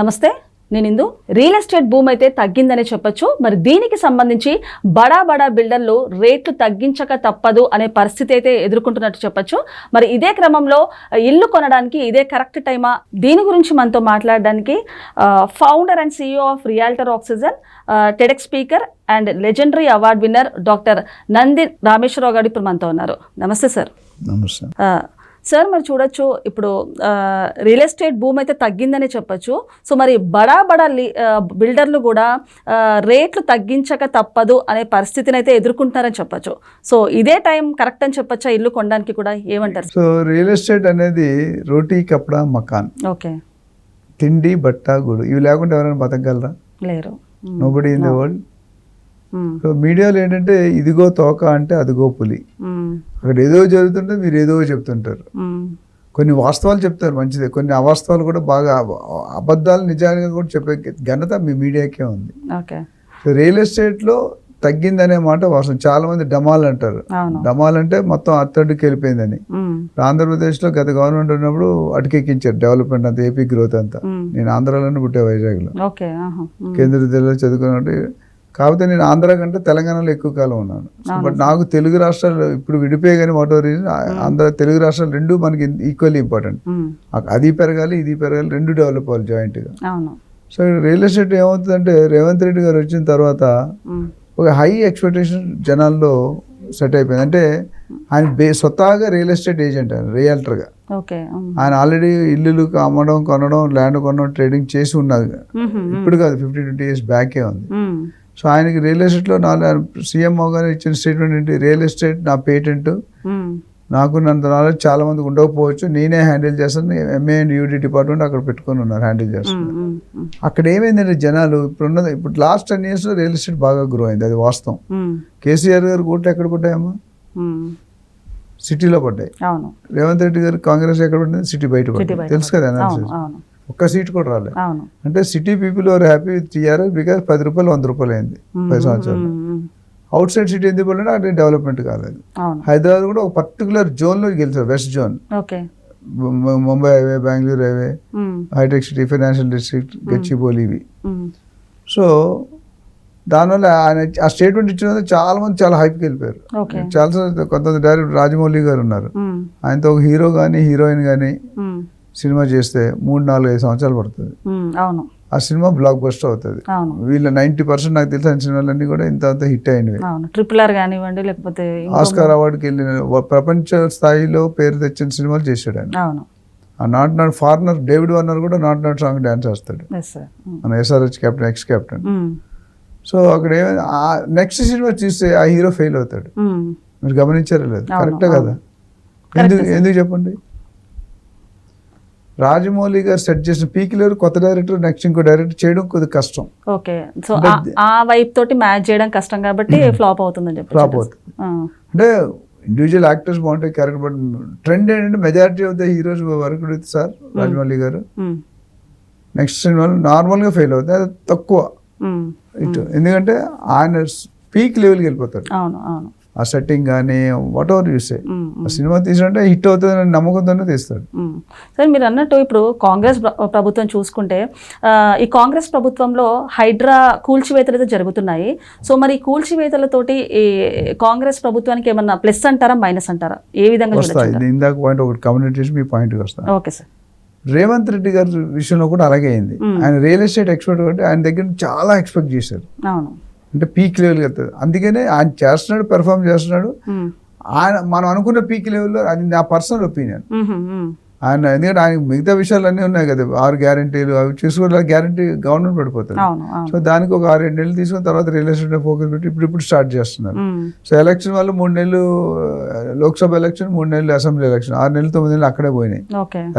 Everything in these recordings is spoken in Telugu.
నమస్తే నేను ఇందు. రియల్ ఎస్టేట్ భూమి అయితే తగ్గిందని చెప్పొచ్చు. మరి దీనికి సంబంధించి బడా బడా బిల్డర్లు రేట్లు తగ్గించక తప్పదు అనే పరిస్థితి అయితే ఎదుర్కొంటున్నట్టు చెప్పొచ్చు. మరి ఇదే క్రమంలో ఇల్లు కొనడానికి ఇదే కరెక్ట్ టైమా? దీని గురించి మనతో మాట్లాడడానికి founder and CEO of realtor oxygen TEDx speaker and legendary award winner doctor Nandi Rameshwara Rao గారు ఇప్పుడు మనతో ఉన్నారు. నమస్తే సార్ నమస్తే. సార్ మరి చూడొచ్చు ఇప్పుడు రియల్ ఎస్టేట్ భూమి అయితే తగ్గిందని చెప్పొచ్చు. సో మరి బడా బడా బిల్డర్లు కూడా రేట్లు తగ్గించక తప్పదు అనే పరిస్థితిని అయితే ఎదుర్కొంటున్నారని చెప్పొచ్చు. సో ఇదే టైం కరెక్ట్ అని చెప్పొచ్చా ఇల్లు కొనడానికి కూడా? ఏమంటారు? సో రియల్ ఎస్టేట్ అనేది రోటీ కపడా మకాన్. ఓకే. తిండి బట్ట గుడు. ఇవి లేకుండా ఎవరైనా బతకగలరా? లేరు. నోబడి ఇన్ ద వరల్డ్ మీడియాలో ఏంటంటే ఇదిగో తోక అంటే అదిగో పులి. మ్మ్. అక్కడ ఏదో జరుగుతుంటే మీరు ఏదో చెప్తుంటారు. మ్మ్. కొన్ని వాస్తవాలు చెప్తారు మంచిదే. కొన్ని అవాస్తవాలు కూడా బాగా అబ- అబద్ధాలు నిజాలుగా కూడా చెప్పే ఘనత మీ మీడియాకే ఉంది. సో రియల్ ఎస్టేట్లో తగ్గిందనే మాట వాస్తవం. చాలా మంది డమాల్ అంటారు డమాల్ అంటే మొత్తం అత్తడికి వెళ్ళిపోయిందని. ఆంధ్రప్రదేశ్లో గత గవర్నమెంట్ ఉన్నప్పుడు అటుకెక్కించారు డెవలప్మెంట్ అంతా ఏపీ గ్రోత్ అంతా. నేను ఆంధ్రాలోనే పుట్టే వైజాగ్లో. కేంద్ర విద్యాలయంలో చదువుకున్నట్టు కాకపోతే నేను ఆంధ్ర కంటే తెలంగాణలో ఎక్కువ కాలం ఉన్నాను. బట్ నాకు తెలుగు రాష్ట్రాలు ఇప్పుడు విడిపోయే కానీ వాట్ రీజన్ ఆంధ్ర తెలుగు రాష్ట్రాలు రెండు మనకి ఈక్వల్లీ ఇంపార్టెంట్ మ్మ్. అది పెరగాలి ఇది పెరగాలి రెండు డెవలప్ అవ్వాలి జాయింట్గా సో రియల్ ఎస్టేట్ ఏమవుతుందంటే రేవంత్ రెడ్డి గారు వచ్చిన తర్వాత మ్మ్. ఒక హై ఎక్స్పెక్టేషన్ జనాల్లో సెట్ అయిపోయింది. అంటే ఆయన బే స్వతహాగా రియల్ ఎస్టేట్ ఏజెంట్ ఆయన రియల్టర్గా. ఆయన ఆల్రెడీ ఇల్లులు అమ్మడం కొనడం ల్యాండ్ కొనడం ట్రేడింగ్ చేసి ఉన్నది. ఇప్పుడు కాదు ఫిఫ్టీ ట్వంటీ ఇయర్స్ బ్యాకే ఉంది. సో ఆయనకి రియల్ ఎస్టేట్లో నాలుగు సీఎంఓ గారు ఇచ్చిన స్టేట్మెంట్ ఏంటి రియల్ ఎస్టేట్ నా పేటెంట్ మ్మ్. నాకు నంత నాలెడ్జ్ చాలా మందికి ఉండకపోవచ్చు నేనే హ్యాండిల్ చేస్తాను ఎంఏ అండ్ యూడి డిపార్ట్మెంట్ అక్కడ పెట్టుకొని ఉన్నారు హ్యాండిల్ చేస్తాను మ్మ్. మ్మ్. మ్మ్. అక్కడ ఏమైందంటే జనాలు ఇప్పుడు ఉన్నది ఇప్పుడు లాస్ట్ టెన్ ఇయర్స్లో రియల్ ఎస్టేట్ బాగా గ్రో అయింది అది వాస్తవం. కేసీఆర్ గారు కోట్లు ఎక్కడ పడ్డాయమ్మా మ్మ్. సిటీలో పడ్డాయి రేవంత్ రెడ్డి గారు కాంగ్రెస్ ఎక్కడ పడింది సిటీ బయట బయట తెలుసు కదా అనాలిసిస్ ఒక్క సీట్ కూడా రాలేదు అంటే city people are happy with TRS? Because పది రూపాయలు వంద రూపాయలు అయింది పది సంవత్సరాలు. అవుట్ సైడ్ సిటీ ఎందుకు పడినా అది డెవలప్మెంట్ కాలేదు. హైదరాబాద్ కూడా ఒక పర్టికులర్ జోన్లో గెలిచారు west zone Mumbai highway Bengaluru highway. Hitech city financial district Gachibowli ఇవి. సో దానివల్ల ఆయన ఆ స్టేట్మెంట్ ఇచ్చిన చాలా మంది చాలా హైప్కి వెళ్ళిపోయారు చాలా కొంతమంది డైరెక్ట్ రాజమౌళి గారు ఉన్నారు. ఆయనతో ఒక హీరో కానీ హీరోయిన్ కానీ. సినిమా చేస్తే మూడు నాలుగు ఐదు సంవత్సరాలు పడుతుంది. అవును. ఆ సినిమా బ్లాక్ బస్టర్ అవుతుంది. వీళ్ళ నైంటీ పర్సెంట్ నాకు తెలిసిన సినిమాలన్నీ కూడా ఇంత అంత హిట్ అయినవి. ట్రిపుల్ ఆర్ కానివ్వండి లేకపోతే ఆస్కార్ అవార్డుకి వెళ్ళిన ప్రపంచ స్థాయిలో పేరు తెచ్చిన సినిమాలు చేశాడు ఆయన. ఆ not not foreigner David Warner కూడా not not song dance hmm. మన SRH captain ex captain. So అక్కడ ఏమైంది ఆ నెక్స్ట్ సినిమా చూస్తే ఆ హీరో ఫెయిల్ అవుతాడు. మీరు గమనించారా లేదు. కరెక్టే. కదా? ఎందుకు ఎందుకు చెప్పండి? రాజమౌళి గారు సెట్ చేసిన పీక్ లెవెల్ కొత్త డైరెక్టర్ నెక్స్ట్ ఇంకో డైరెక్టర్ చేయడం కొద్దిగా కష్టం. ఓకే. సో ఆ- వైపు తోటి మ్యాచ్ చేయడం కష్టం కాబట్టి ఫ్లాప్ అవుతుందని చెప్పి ఫ్లాప్ అవుతుంది. అంటే ఇండివిజువల్ యాక్టర్స్ బాగుంటాయి క్యారెక్టర్ బట్ ట్రెండ్ ఏంటంటే majority of the heroes work with sir Rajamouli గారు. నెక్స్ట్ సినిమాలు నార్మల్గా ఫెయిల్ అవుతాయి అది తక్కువ. ఇటు ఎందుకంటే ఆయన పీక్ లెవెల్కి వెళ్ళిపోతాడు. అవును అవును. ఆ సెట్టింగ్ కానీ వాట్ ఎవర్ చూసే సినిమా తీసినట్టే హిట్ అవుతుందని నమ్మకంతోనే తీస్తాడు. సరే మీరు అన్నట్టు ఇప్పుడు కాంగ్రెస్ ప్ర- ప్రభుత్వం చూసుకుంటే ఈ కాంగ్రెస్ ప్రభుత్వంలో హైడ్రా కూల్చివేతలు అయితే జరుగుతున్నాయి. సో మరి ఈ కూల్చివేతలతోటి ఈ కాంగ్రెస్ ప్రభుత్వానికి ఏమన్నా ప్లస్ అంటారా మైనస్ అంటారా? ఏ విధంగా వస్తాయి. ఇందాక పాయింట్ ఒకటి కమ్యూనిటీ మీ పాయింట్కి వస్తాను ఓకే సార్. రేవంత్ రెడ్డి గారి విషయంలో కూడా అలాగే అయింది. ఆయన రియల్ ఎస్టేట్ ఎక్స్పర్ట్ కాబట్టి ఆయన దగ్గర చాలా ఎక్స్పెక్ట్ చేశారు. అవును. అంటే పీక్ లెవెల్కి వెళ్తుంది అందుకనే ఆయన చేస్తున్నాడు పెర్ఫామ్ చేస్తున్నాడు. ఆయన మనం అనుకున్న పీక్ లెవెల్లో అది నా పర్సనల్ ఒపీనియన్. ఆయన ఎందుకంటే ఆయన మిగతా విషయాలు అన్నీ ఉన్నాయి కదా. ఆరు గ్యారంటీలు అవి చూసుకోవాలి గ్యారంటీ గవర్నమెంట్ పడిపోతుంది. సో దానికి ఒక ఆరు ఏడు నెలలు తీసుకుని తర్వాత రియల్ ఎస్టేట్ ఫోకస్ పెట్టి ఇప్పుడు ఇప్పుడు స్టార్ట్ చేస్తున్నారు. సో ఎలక్షన్ వల్ల మూడు నెలలు లోక్సభ ఎలక్షన్ మూడు నెలలు అసెంబ్లీ ఎలక్షన్ ఆరు నెలలు తొమ్మిది నెలలు అక్కడే పోయినాయి.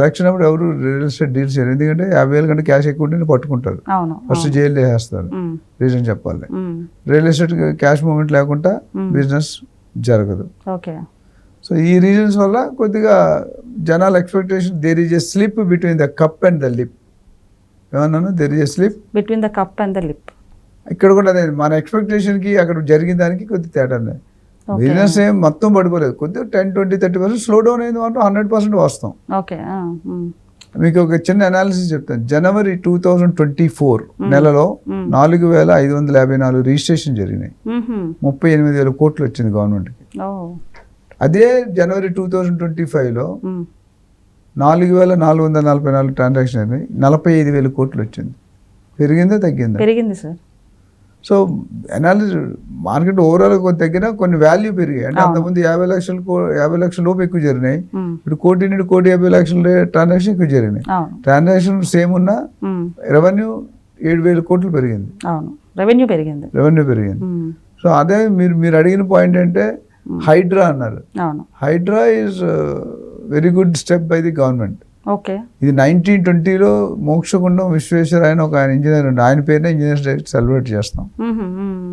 ఎలక్షన్ అప్పుడు ఎవరు రియల్ ఎస్టేట్ డీల్స్ చేయరు. ఎందుకంటే యాభై వేల కంటే క్యాష్ ఎక్కువ ఉంటే పట్టుకుంటారు. ఫస్ట్ జైలు వేసేస్తారు. రీజన్ చెప్పాలి. రియల్ ఎస్టేట్ క్యాష్ మూమెంట్ లేకుండా. బిజినెస్ జరగదు. ఓకే. సో ఈ రీజన్స్ వల్ల కొద్దిగా జనాల expectation there is a slip between the cup and the lip ఏమన్నాను? There is a slip between the cup and the lip ఇక్కడ కూడా అదే మన ఎక్స్పెక్టేషన్కి అక్కడ జరిగిన దానికి కొద్ది తేడా బిజినెస్ ఏం మొత్తం పడిపోలేదు. కొద్దిగా ten twenty thirty percent slow down అయింది మాత్రం హండ్రెడ్ పర్సెంట్ వస్తాం ఓకే. మీకు ఒక చిన్న అనాలిసిస్ చెప్తాను. జనవరి టూ థౌజండ్ ట్వంటీ ఫోర్ నెలలో. నాలుగు వేల ఐదు వందల యాభై నాలుగు రిజిస్ట్రేషన్ జరిగినాయి. ముప్పై ఎనిమిది వేల కోట్లు వచ్చింది గవర్నమెంట్కి అదే జనవరి టూ థౌజండ్ ట్వంటీ ఫైవ్లో. నాలుగు వేల నాలుగు వందల నలభై నాలుగు ట్రాన్సాక్షన్ అయినాయి. నలభై ఐదు వేల కోట్లు వచ్చింది. పెరిగిందా తగ్గిందా? పెరిగింది sir. So analysis market overall కొంత తగ్గినా కొన్ని వాల్యూ పెరిగాయి. అంటే. అంతకుముందు యాభై లక్షలు యాభై లక్షల లోపు ఎక్కువ జరిగినాయి. ఇప్పుడు కోటి నుండి కోటి యాభై లక్షల ట్రాన్సాక్షన్ ఎక్కువ జరిగినాయి. ట్రాన్సాక్షన్ సేమ్ ఉన్నా. రెవెన్యూ ఏడు వేల కోట్లు పెరిగింది. రెవెన్యూ పెరిగింది. రెవెన్యూ పెరిగింది. సో అదే మీరు మీరు అడిగిన పాయింట్ అంటే హైడ్రా అన్నారు. Hydraa is very good step by the government okay. ఇది నైన్టీన్ ట్వంటీలో మోక్షగుండం విశ్వేశ్వర ఆయన ఒక ఆయన ఇంజనీర్ ఉండే. ఆయన పేరునే ఇంజనీర్స్ డే సెలబ్రేట్ చేస్తాం.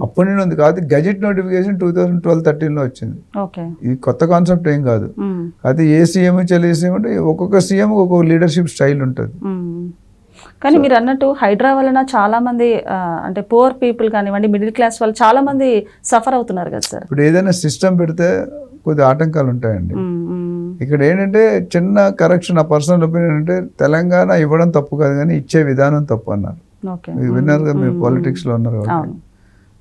అప్పటి నుండి ఉంది కాదు gazette notification two thousand twelve థర్టీన్లో వచ్చింది. ఇది కొత్త కాన్సెప్ట్ ఏం కాదు. అది ఏ సీఎం చెల్లి సీఎం అంటే ఒక్కొక్క సీఎం ఒక్కొక్క లీడర్షిప్ స్టైల్ ఉంటుంది. కానీ మీరు అన్నట్టు హైడ్రా వలన చాలా మంది అంటే పూర్ పీపుల్ కానివ్వండి మిడిల్ క్లాస్ వాళ్ళు చాలా మంది సఫర్ అవుతున్నారు కదా సార్ ఇప్పుడు ఏదైనా సిస్టమ్ పెడితే కొద్ది ఆటంకాలు ఉంటాయండి. ఇక్కడ ఏంటంటే చిన్న కరెక్షన్ నా పర్సనల్ ఒపీనియన్ అంటే తెలంగాణ ఇవ్వడం తప్పు కాదు కానీ ఇచ్చే విధానం తప్పు అన్నారు. విన్నారు కదా మీరు పాలిటిక్స్లో ఉన్నారు కాబట్టి.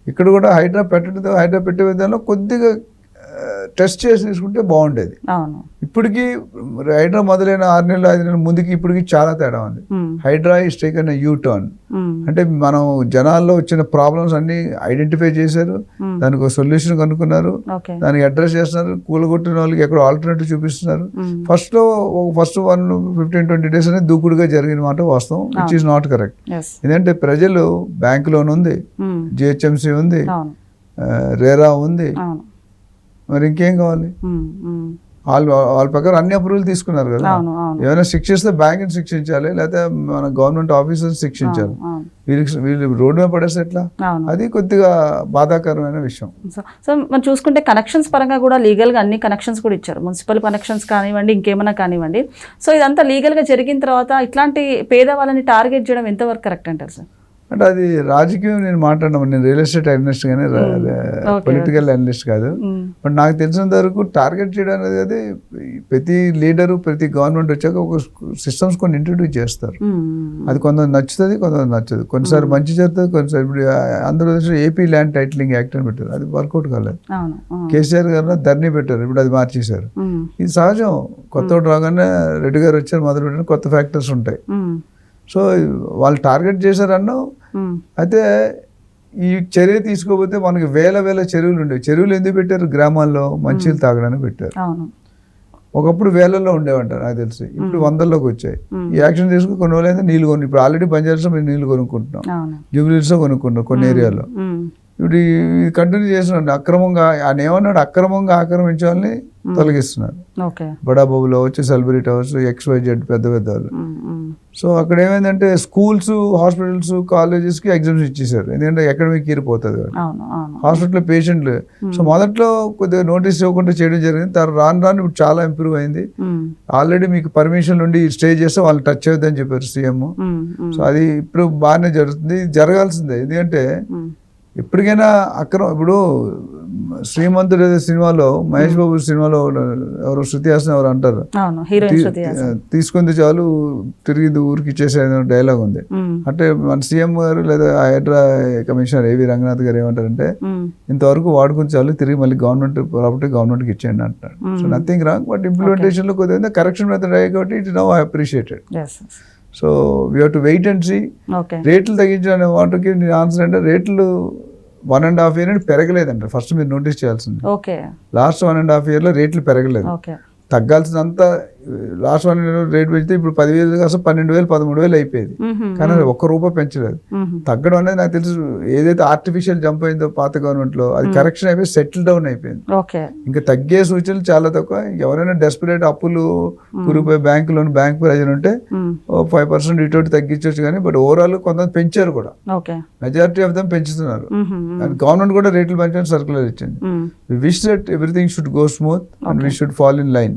ఇక్కడ కూడా హైడ్రా పెట్టడంతో హైడ్రా పెట్టే విధానంలో కొద్దిగా టెస్ట్ చేసి తీసుకుంటే బాగుండేది ఇప్పటికీ హైడ్రా మొదలైన ఆరు నెలలు ఐదు నెలల ముందుకి ఇప్పటికి చాలా తేడా ఉంది. Hydraa is taken U turn. అంటే మనం జనాల్లో వచ్చిన ప్రాబ్లమ్స్ అన్ని ఐడెంటిఫై చేశారు. దానికి ఒక సొల్యూషన్ కనుక్కున్నారు. దానికి అడ్రస్ చేస్తున్నారు. కూలగొట్టిన వాళ్ళకి ఎక్కడ ఆల్టర్నేటివ్ చూపిస్తున్నారు. ఫస్ట్లో first one fifteen twenty days అనేది దూకుడుగా జరిగిన మాట వాస్తవం విచ్ ఈస్ నాట్ కరెక్ట్ ఎందుకంటే ప్రజలు బ్యాంక్ లోన్ ఉంది. జిహెచ్ఎంసీ ఉంది రేరా ఉంది మరి ఇంకేం కావాలి. వాళ్ళు వాళ్ళ ప్రకారం అన్ని అప్రూవల్ తీసుకున్నారు కదా. ఏమైనా శిక్షిస్తే బ్యాంక్ శిక్షించాలి లేకపోతే మన గవర్నమెంట్ ఆఫీసర్స్ శిక్షించాలి. వీళ్ళకి వీళ్ళు రోడ్డు మీద పడేస్తే ఎట్లా? అది కొద్దిగా బాధాకరమైన విషయం. సో సో మనం చూసుకుంటే కనెక్షన్స్ పరంగా కూడా లీగల్గా అన్ని కనెక్షన్స్ కూడా ఇచ్చారు. మున్సిపల్ కనెక్షన్స్ కానివ్వండి ఇంకేమైనా కానివ్వండి. సో ఇదంతా లీగల్గా జరిగిన తర్వాత ఇట్లాంటి పేదవాళ్ళని టార్గెట్ చేయడం ఎంతవరకు కరెక్ట్ అంటారు సార్? అంటే అది రాజకీయం నేను మాట్లాడడం నేను రియల్ ఎస్టేట్ అనలిస్ట్ కానీ పొలిటికల్ అనలిస్ట్ కాదు. బట్ నాకు తెలిసినంత వరకు టార్గెట్ చేయడం అనేది అది ప్రతి లీడరు ప్రతి గవర్నమెంట్ వచ్చాక ఒక సిస్టమ్స్ కొన్ని ఇంట్రడ్యూస్ చేస్తారు. అది కొంతమంది నచ్చుతుంది కొంతమంది నచ్చదు. కొన్నిసార్లు మంచి జరుగుతుంది కొన్నిసార్లు ఇప్పుడు ఆంధ్రప్రదేశ్లో ఏపీ ల్యాండ్ టైటిలింగ్ యాక్ట్ అని పెట్టారు. అది వర్కౌట్ కాలేదు. కేసీఆర్ గారు ధర్నీ పెట్టారు ఇప్పుడు అది మార్చేశారు. ఇది సహజం. కొత్త రాగానే రెడ్డి గారు వచ్చారు మొదలు కొత్త ఫ్యాక్టర్స్ ఉంటాయి. సో వాళ్ళు టార్గెట్ చేశారన్నో. అయితే ఈ చర్య తీసుకోకపోతే మనకి వేల వేల చెరువులు ఉండేవి. చెరువులు ఎందుకు పెట్టారు? గ్రామాల్లో మంచినీళ్ళు తాగడానికి పెట్టారు. ఒకప్పుడు వేలల్లో ఉండేవంటారు నాకు తెలిసి. ఇప్పుడు వందల్లోకి వచ్చాయి. ఈ యాక్షన్ తీసుకుని కొన్ని రోజులైతే నీళ్ళు కొని ఇప్పుడు ఆల్రెడీ బంజారాస్లో మేము నీళ్ళు కొనుక్కుంటున్నాం. అవును. జూబిలీస్లో కొనుక్కుంటున్నాం కొన్ని ఏరియాలో. ఇప్పుడు ఇది కంటిన్యూ చేస్తున్నాడు. అక్రమంగా ఆయన ఏమన్నాడు అక్రమంగా ఆక్రమించే వాళ్ళని తొలగిస్తున్నారు ఓకే. బడాబాబులో వచ్చి సెలబ్రిటీ వై జెడ్ పెద్ద పెద్ద వాళ్ళు. సో అక్కడ ఏమైందంటే స్కూల్స్ హాస్పిటల్స్ కాలేజెస్కి ఎగ్జామ్స్ ఇచ్చేసారు ఎందుకంటే అకాడమిక్ ఇయర్ పోతుంది హాస్పిటల్ పేషెంట్లు సో మొదట్లో కొద్దిగా నోటీస్ ఇవ్వకుండా చేయడం జరిగింది. తర్వాత రాను రాను ఇప్పుడు చాలా ఇంప్రూవ్ అయింది. ఆల్రెడీ మీకు పర్మిషన్ నుండి స్టే చేస్తే వాళ్ళు టచ్ అవుతుందని చెప్పారు సీఎం. సో అది ఇప్పుడు బాగానే జరుగుతుంది. జరగాల్సిందే. ఎందుకంటే. ఎప్పటికైనా అక్రమం ఇప్పుడు శ్రీమంతుడు ఏదో సినిమాలో మహేష్ బాబు సినిమాలో ఎవరో శృతి హాసన్ ఎవరు అంటారు. తీసుకుంది చాలు తిరిగి ఊరికి ఇచ్చేసే డైలాగ్ ఉంది. అంటే మన సీఎం గారు లేదా హైడ్రా కమిషనర్ ఏవి రంగనాథ్ గారు ఏమంటారంటే. ఇంతవరకు వాడుకుని చాలు తిరిగి మళ్ళీ గవర్నమెంట్ ప్రాపర్టీ గవర్నమెంట్కి ఇచ్చేయండి అంటారు సో నథింగ్ రాంగ్ బట్ ఇంప్లిమెంటేషన్లో కొద్దిగా కరెక్షన్ మెథడ్ అయ్యాయి కాబట్టి it no appreciated. So we have to wait and see రేట్లు తగ్గించిన వాటికి ఆన్సర్ అంటే రేట్లు వన్ అండ్ హాఫ్ ఇయర్ పెరగలేదంట. ఫస్ట్ మీరు నోటీస్ చేయాల్సింది. Okay. Last one and half ఇయర్లో రేట్లు పెరగలేదు. తగ్గాల్సినంత లాస్ట్ వన్ రేట్ పెంచితే ఇప్పుడు పదివేలు కాస్త పన్నెండు వేలు పదమూడు వేలు అయిపోయేది. కానీ ఒక్క రూపాయి పెంచలేదు. తగ్గడం అనేది నాకు తెలుసు. ఏదైతే ఆర్టిఫిషియల్ జంప్ అయిందో పాత గవర్నమెంట్లో అది కరెక్షన్ అయిపోయి సెటిల్ డౌన్ అయిపోయింది. ఇంకా తగ్గే సూచనలు చాలా తక్కువ. ఎవరైనా డెస్పరేట్ అప్పులు కురిపోయి బ్యాంక్ లోన్ బ్యాంక్ ప్రజలు ఉంటే ఫైవ్ పర్సెంట్ ఇటు తగ్గించవచ్చు కానీ బట్ ఓవరాల్ కొంతమంది పెంచారు కూడా. మెజారిటీ ఆఫ్ దమ్ పెంచుతున్నారు. అండ్ గవర్నమెంట్ కూడా రేట్లు పెంచడానికి సర్కులర్ ఇచ్చింది. Wish that everything should go smooth and we should fall in line